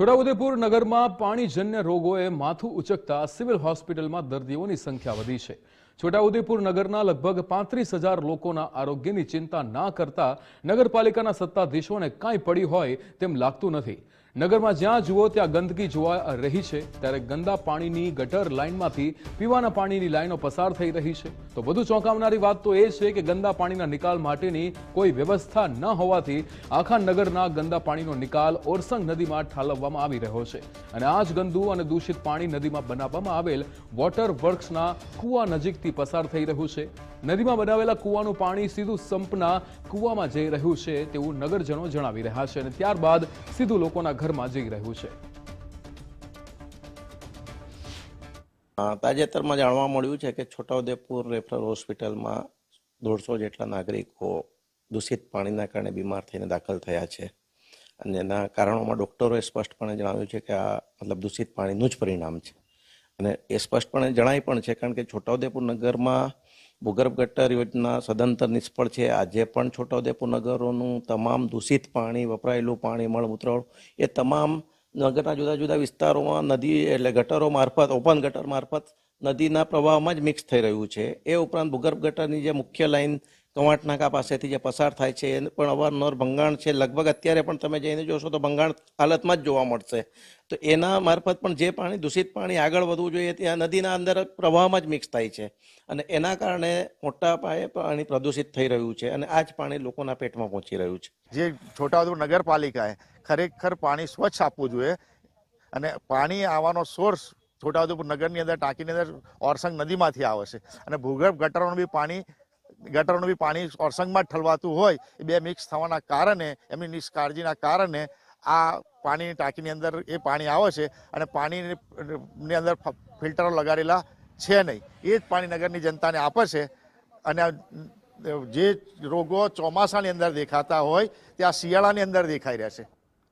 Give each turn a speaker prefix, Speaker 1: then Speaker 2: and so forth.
Speaker 1: છોટાઉદેપુર નગરમાં પાણીજન્ય રોગોએ માથું ઉચકતા સિવિલ હોસ્પિટલમાં દર્દીઓની સંખ્યા વધી છે. છોટાઉદેપુર નગરના લગભગ પાંત્રીસ હજાર લોકોના આરોગ્યની ચિંતા ના કરતા નગરપાલિકાના સત્તાધીશોને કાંઈ પડી હોય તેમ લાગતું નથી. નગરમાં જ્યાં જુઓ ત્યાં ગંદકી જોવા રહી છે, ત્યારે ગંદા પાણીની ગટર લાઇનમાંથી પીવાના પાણીની લાઈનો પસાર થઈ રહી છે. તો વધુ ચોંકાવનારી વાત તો એ છે કે ગંદા પાણીના નિકાલ માટેની કોઈ વ્યવસ્થા ન હોવાથી આખા નગરના ગંદા પાણીનો નિકાલ ઓરસંગ નદીમાં ઠાલવવામાં આવી રહ્યો છે. અને આ જ ગંદુ અને દૂષિત પાણી નદીમાં બનાવવામાં આવેલ વોટર વર્ક્સના કૂવા નજીકથી પસાર થઈ રહ્યું છે. નદીમાં બનાવેલા કૂવાનું પાણી સીધું સંપના કૂવામાં જઈ રહ્યું છે તેવું નગરજનો જણાવી રહ્યા છે અને ત્યારબાદ સીધું લોકોના ઘરમાં જઈ રહ્યું છે.
Speaker 2: તાજેતરમાં જાણવા મળ્યું છે કે છોટાઉદેપુર રેફરલ હોસ્પિટલમાં દોઢસો જેટલા નાગરિકો દૂષિત પાણીના કારણે બીમાર થઈને દાખલ થયા છે. અને એના કારણોમાં ડૉક્ટરોએ સ્પષ્ટપણે જણાવ્યું છે કે આ મતલબ દૂષિત પાણીનું જ પરિણામ છે. અને એ સ્પષ્ટપણે જણાય પણ છે, કારણ કે છોટાઉદેપુર નગરમાં ભૂગર્ભ ગટર યોજના સદંતર નિષ્ફળ છે. આજે પણ છોટાઉદેપુર નગરોનું તમામ દૂષિત પાણી, વપરાયેલું પાણી મળમૂત્ર એ તમામ નગરના જુદા જુદા વિસ્તારોમાં નદી એટલે ગટરો મારફત, ઓપન ગટર મારફત નદીના પ્રવાહમાં જ મિક્સ થઈ રહ્યું છે. એ ઉપરાંત ભૂગર્ભ ગટરની જે મુખ્ય લાઈન કવાંટ નાકા પાસેથી જે પસાર થાય છે એ પણ અવારનવાર ભંગાણ છે. લગભગ અત્યારે પણ તમે જઈને જોશો તો ભંગાણ હાલતમાં જ જોવા મળશે. તો એના મારફત પણ જે પાણી, દૂષિત પાણી આગળ વધવું જોઈએ, ત્યાં નદીના અંદર પ્રવાહમાં જ મિક્સ થાય છે. અને એના કારણે મોટા પાયે પાણી પ્રદૂષિત થઈ રહ્યું છે અને આ જ પાણી લોકોના પેટમાં પહોંચી રહ્યું છે.
Speaker 3: જે છોટાઉદેપુર નગરપાલિકાએ ખરેખર પાણી સ્વચ્છ આપવું જોઈએ અને પાણી આવવાનો સોર્સ છોટાઉદેપુર નગરની અંદર, ટાંકીની અંદર ઓરસંગ નદીમાંથી આવે છે. અને ભૂગર્ભ ગટરોનું બી પાણી ગટરોનું બી પાણી ઓરસંગમાં જ ઠલવાતું હોય, એ બે મિક્સ થવાના કારણે, એમની નિષ્કાળજીના કારણે આ પાણીની ટાંકીની અંદર એ પાણી આવે છે અને પાણીની અંદર ફિલ્ટરો લગાડેલા છે નહીં. એ જ પાણી નગરની જનતાને આપે છે અને જે રોગો ચોમાસાની અંદર દેખાતા હોય, તે આ શિયાળાની અંદર દેખાઈ રહ્યા છે.